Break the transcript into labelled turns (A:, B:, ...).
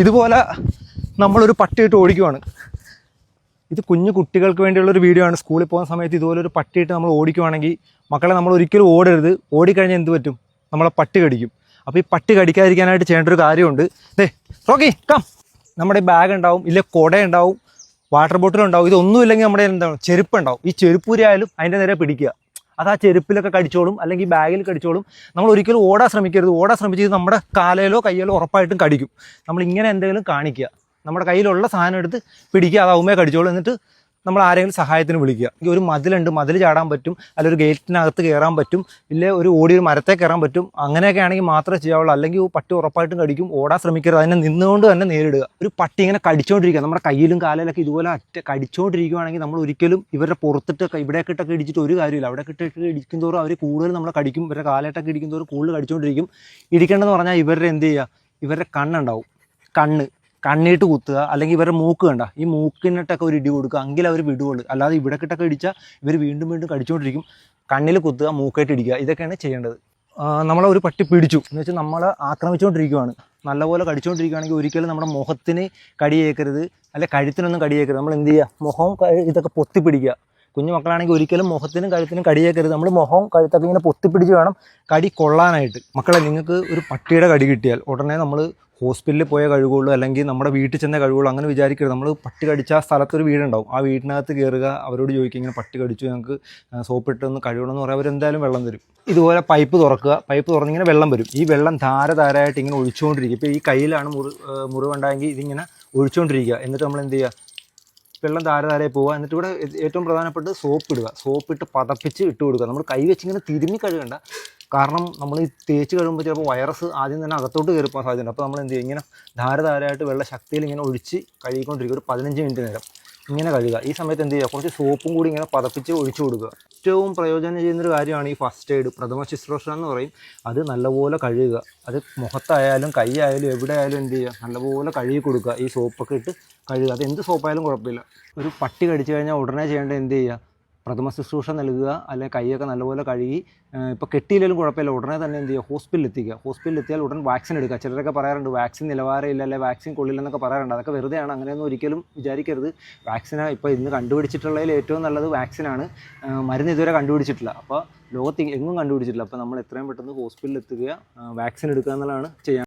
A: ഇതുപോലെ നമ്മളൊരു പട്ടിയിട്ട് ഓടിക്കുവാണ്. ഇത് കുഞ്ഞു കുട്ടികൾക്ക് വേണ്ടിയുള്ള ഒരു വീഡിയോ ആണ്. സ്കൂളിൽ പോകുന്ന സമയത്ത് ഇതുപോലെ ഒരു പട്ടിയിട്ട് നമ്മൾ ഓടിക്കുവാണെങ്കിൽ മക്കളെ നമ്മൾ ഒരിക്കലും ഓടരുത്. ഓടിക്കഴിഞ്ഞാൽ എന്ത് പറ്റും? നമ്മളെ പട്ടി കടിക്കും. അപ്പോൾ ഈ പട്ടി കടിക്കാതിരിക്കാനായിട്ട് ചെയ്യേണ്ട ഒരു കാര്യമുണ്ട്. ദേ റോക്കി കം നമ്മുടെ ബാഗ് ഉണ്ടാവും ഇല്ല കുട ഉണ്ടാവും വാട്ടർ ബോട്ടിൽ ഉണ്ടാവും ഇതൊന്നുമില്ലെങ്കിൽ നമ്മുടെ എന്താണ് ചെരുപ്പ് ഉണ്ടാവും. ഈ ചെരുപ്പൂരി ആയാലും അതിന്റെ നേരെ പിടിക്കുക. അത് ആ ചെരുപ്പിലൊക്കെ കടിച്ചോളും അല്ലെങ്കിൽ ബാഗിൽ കടിച്ചോളും. നമ്മൾ ഒരിക്കലും ഓടാൻ ശ്രമിക്കരുത്. ഓടാൻ ശ്രമിച്ചത് നമ്മുടെ കാലയിലോ കയ്യിലോ ഉറപ്പായിട്ടും കടിക്കും. നമ്മൾ ഇങ്ങനെ എന്തെങ്കിലും കാണിക്കുക. നമ്മുടെ കയ്യിലുള്ള സാധനം എടുത്ത് പിടിക്കുക അത് ഔമയെ കടിച്ചോളൂ. എന്നിട്ട് നമ്മൾ ആരെങ്കിലും സഹായത്തിന് വിളിക്കുക. ഒരു മതിലുണ്ട് മതിൽ ചാടാൻ പറ്റും അല്ല ഒരു ഗേറ്റിനകത്ത് കയറാൻ പറ്റും ഇല്ല ഒരു ഓടി ഒരു മരത്തെ കയറാൻ പറ്റും അങ്ങനെയൊക്കെ ആണെങ്കിൽ മാത്രമേ ചെയ്യാവുള്ളൂ. അല്ലെങ്കിൽ പട്ടി ഉറപ്പായിട്ടും കടിക്കും ഓടാൻ ശ്രമിക്കരുത്. അതിനെ നിന്നുകൊണ്ട് തന്നെ നേരിടുക. ഒരു പട്ടി ഇങ്ങനെ കടിച്ചുകൊണ്ടിരിക്കുക നമ്മുടെ കയ്യിലും കാലിലൊക്കെ ഇതുപോലെ അറ്റ കടിച്ചുകൊണ്ടിരിക്കുകയാണെങ്കിൽ നമ്മൾ ഒരിക്കലും ഇവരുടെ പുറത്തിട്ട് ഇവിടെയൊക്കെ ഇടിച്ചിട്ട് ഒരു കാര്യമില്ല. അവിടെ കിട്ടിട്ട് ഇടിക്കും തോറും അവർ കൂടുതൽ നമ്മളെ കടിക്കും. ഇവരുടെ കാലയിട്ടൊക്കെ ഇടിക്കും തോറും കൂടുതൽ കടിച്ചുകൊണ്ടിരിക്കും ഇടിക്കേണ്ടതെന്ന് പറഞ്ഞാൽ ഇവരുടെ എന്ത് ചെയ്യുക? ഇവരുടെ കണ്ണുണ്ടാവും. കണ്ണ്. കണ്ണീട്ട് കുത്തുക അല്ലെങ്കിൽ ഇവരുടെ മൂക്ക് കണ്ട ഈ മൂക്കിനിട്ടൊക്കെ ഒരു ഇടി കൊടുക്കുക എങ്കിൽ അവർ വിടുകയുള്ളൂ അല്ലാതെ ഇവിടെ കിട്ടൊക്കെ ഇടിച്ചാൽ ഇവർ വീണ്ടും വീണ്ടും കടിച്ചുകൊണ്ടിരിക്കും കണ്ണിൽ കുത്തുക മൂക്കായിട്ട് ഇടിക്കുക ഇതൊക്കെയാണ് ചെയ്യേണ്ടത്. നമ്മളെ ഒരു പട്ടി പിടിച്ചു. എന്ന് വെച്ചാൽ നമ്മളെ ആക്രമിച്ചുകൊണ്ടിരിക്കുകയാണ് നല്ലപോലെ കടിച്ചുകൊണ്ടിരിക്കുകയാണെങ്കിൽ ഒരിക്കലും നമ്മുടെ മുഖത്തിന് കടിയേക്കരുത് അല്ലെ കഴുത്തിനൊന്നും കടിയേക്കരുത് നമ്മൾ എന്ത് ചെയ്യുക മുഖവും ഇതൊക്കെ ഇതൊക്കെ പൊത്തിപ്പിടിക്കുക കുഞ്ഞു മക്കളാണെങ്കിൽ ഒരിക്കലും മുഖത്തിനും കഴുത്തിനും കടിയേക്കരുത് നമ്മൾ മുഖവും കഴുത്തൊക്കെ ഇങ്ങനെ പൊത്തിപ്പിടിച്ച് വേണം കടി കൊള്ളാനായിട്ട്. മക്കളെ നിങ്ങൾക്ക് ഒരു പട്ടിയുടെ കടി കിട്ടിയാൽ ഉടനെ നമ്മൾ ഹോസ്പിറ്റലിൽ പോയ കഴിവുള്ളൂ അല്ലെങ്കിൽ നമ്മുടെ വീട്ടിൽ ചെന്ന കഴിവുള്ളൂ അങ്ങനെ വിചാരിക്കരുത്. നമ്മൾ പട്ടി കടിച്ച ആ സ്ഥലത്തൊരു വീടുണ്ടാവും. ആ വീടിനകത്ത് കയറുക അവരോട് ചോദിക്കുക ഇങ്ങനെ പട്ടി കടിച്ചു ഞങ്ങൾക്ക് സോപ്പിട്ട് ഒന്ന് കഴുകണമെന്ന് പറയാം. അവരെന്തായാലും വെള്ളം തരും. ഇതുപോലെ പൈപ്പ് തുറക്കുക. പൈപ്പ് തുറന്നിങ്ങനെ വെള്ളം വരും. ഈ വെള്ളം ധാര ധാരായിട്ട് ഇങ്ങനെ ഒഴിച്ചുകൊണ്ടിരിക്കും. ഇപ്പോൾ ഈ കയ്യിലാണ് മുറി മുറിവുണ്ടായെങ്കിൽ ഇതിങ്ങനെ ഒഴിച്ചുകൊണ്ടിരിക്കുക. എന്നിട്ട് നമ്മൾ എന്ത് ചെയ്യുക? വെള്ളം ധാരയായി പോവുക. എന്നിട്ട് ഇവിടെ ഏറ്റവും പ്രധാനപ്പെട്ട സോപ്പ് ഇടുക സോപ്പ് ഇട്ട് പതപ്പിച്ച് ഇട്ട് കൊടുക്കുക. നമ്മൾ കൈ വെച്ചിങ്ങനെ തിരുമ്മി കഴുകണ്ട. കാരണം നമ്മൾ ഈ തേച്ച് കഴിയുമ്പോൾ ചിലപ്പോൾ വൈറസ് ആദ്യം തന്നെ അകത്തോട്ട് കയറി പോകാൻ സാധ്യതയുണ്ട്. അപ്പോൾ നമ്മൾ എന്ത് ചെയ്യും? ഇങ്ങനെ ധാരധാരമായിട്ട് വെള്ള ശക്തിയിൽ ഇങ്ങനെ ഒഴിച്ച് കഴുകിക്കൊണ്ടിരിക്കുക ഒരു പതിനഞ്ച് മിനിറ്റ് നേരം ഇങ്ങനെ കഴുകുക. ഈ സമയത്ത് എന്ത് ചെയ്യുക? കുറച്ച് സോപ്പും കൂടി ഇങ്ങനെ പതപ്പിച്ച് ഒഴിച്ചു കൊടുക്കുക. ഏറ്റവും പ്രയോജനം ചെയ്യുന്നൊരു കാര്യമാണ് ഈ ഫസ്റ്റ് എയ്ഡ് പ്രഥമ ശുശ്രൂഷ എന്ന് പറയും. അത് നല്ലപോലെ കഴുകുക. അത് മുഖത്തായാലും കൈയായാലും എവിടെ ആയാലും എന്ത് ചെയ്യുക? നല്ലപോലെ കഴുകി കൊടുക്കുക. ഈ സോപ്പൊക്കെ ഇട്ട് കഴുകുക. അത് എന്ത് സോപ്പായാലും കുഴപ്പമില്ല. ഒരു പട്ടി കടിച്ചു കഴിഞ്ഞാൽ ഉടനെ ചെയ്യേണ്ടത് എന്ത് ചെയ്യുക? പ്രഥമ ശുശ്രൂഷ നൽകുക അല്ലെങ്കിൽ കൈയൊക്കെ നല്ലപോലെ കഴുകി ഇപ്പോൾ കെട്ടിയില്ലെങ്കിലും കുഴപ്പമില്ല. ഉടനെ തന്നെ എന്ത് ചെയ്യുക? ഹോസ്പിറ്റലിൽ എത്തിക്കുക ഹോസ്പിറ്റലിൽ എത്തിയാൽ ഉടൻ വാക്സിൻ എടുക്കുക. ചിലരൊക്കെ പറയാറുണ്ട് വാക്സിൻ നിലവാരമില്ല അല്ലെങ്കിൽ വാക്സിൻ കൊള്ളില്ലെന്നൊക്കെ പറയാറുണ്ട്. അതൊക്കെ വെറുതെയാണ്. അങ്ങനെയൊന്നും ഒരിക്കലും വിചാരിക്കരുത്. വാക്സിന് ഇപ്പോൾ ഇന്ന് കണ്ടുപിടിച്ചിട്ടുള്ളതിൽ ഏറ്റവും നല്ലത് വാക്സിനാണ്. മരുന്ന് ഇതുവരെ കണ്ടുപിടിച്ചിട്ടില്ല. അപ്പോൾ ലോകത്ത് എങ്ങും കണ്ടുപിടിച്ചിട്ടില്ല. അപ്പോൾ നമ്മൾ എത്രയും പെട്ടെന്ന് ഹോസ്പിറ്റലിൽ എത്തുക വാക്സിൻ എടുക്കുക എന്നുള്ളതാണ് ചെയ്യാൻ